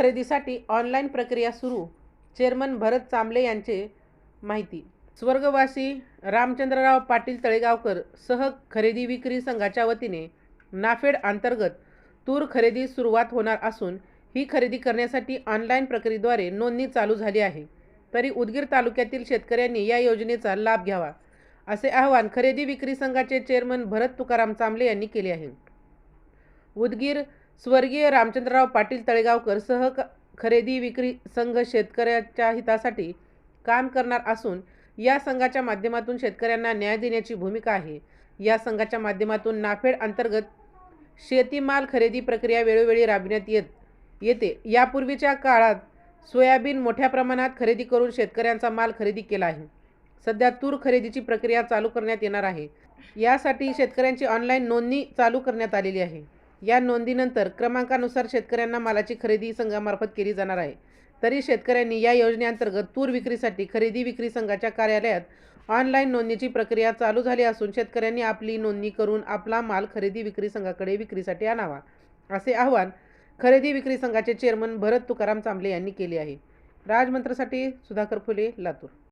खरेदीसाठी ऑनलाईन प्रक्रिया सुरू चेअरमन भरत चांबले यांचे माहिती. स्वर्गवासी रामचंद्रराव पाटील तळेगावकर सह खरेदी विक्री संघाच्या वतीने नाफेड अंतर्गत तूर खरेदी सुरुवात होणार असून ही खरेदी करण्यासाठी ऑनलाईन प्रक्रियेद्वारे नोंदणी चालू झाली आहे. तरी उदगीर तालुक्यातील शेतकऱ्यांनी या योजनेचा लाभ घ्यावा असे आवाहन खरेदी विक्री संघाचे चेअरमन भरत तुकाराम चांबले यांनी केले आहे. उदगीर स्वर्गीय रामचंद्रराव पाटील तळेगावकर सह खरेदी विक्री संघ शेतकऱ्याच्या हितासाठी काम करणार असून या संघाच्या माध्यमातून शेतकऱ्यांना न्याय देण्याची भूमिका आहे. या संघाच्या माध्यमातून नाफेड अंतर्गत शेतीमाल खरेदी प्रक्रिया वेळोवेळी राबविण्यात येत येते. यापूर्वीच्या काळात सोयाबीन मोठ्या प्रमाणात खरेदी करून शेतकऱ्यांचा माल खरेदी केला आहे. सध्या तूर खरेदीची प्रक्रिया चालू करण्यात येणार आहे. यासाठी शेतकऱ्यांची ऑनलाईन नोंदणी चालू करण्यात आलेली आहे. या नोंदीनंतर क्रमांकानुसार शेतकऱ्यांना मालाची खरेदी संघामार्फत केली जाणार आहे. तरी शेतकऱ्यांनी या योजनेअंतर्गत तूर विक्रीसाठी खरेदी विक्री संघाच्या कार्यालयात ऑनलाईन नोंदणीची प्रक्रिया चालू झाली असून शेतकऱ्यांनी आपली नोंदणी करून आपला माल खरेदी विक्री संघाकडे विक्रीसाठी आणावा असे आवाहन खरेदी विक्री संघाचे चेअरमन भरत तुकाराम चांबले यांनी केले आहे. राजमंत्रसाठी सुधाकर फुले लातूर.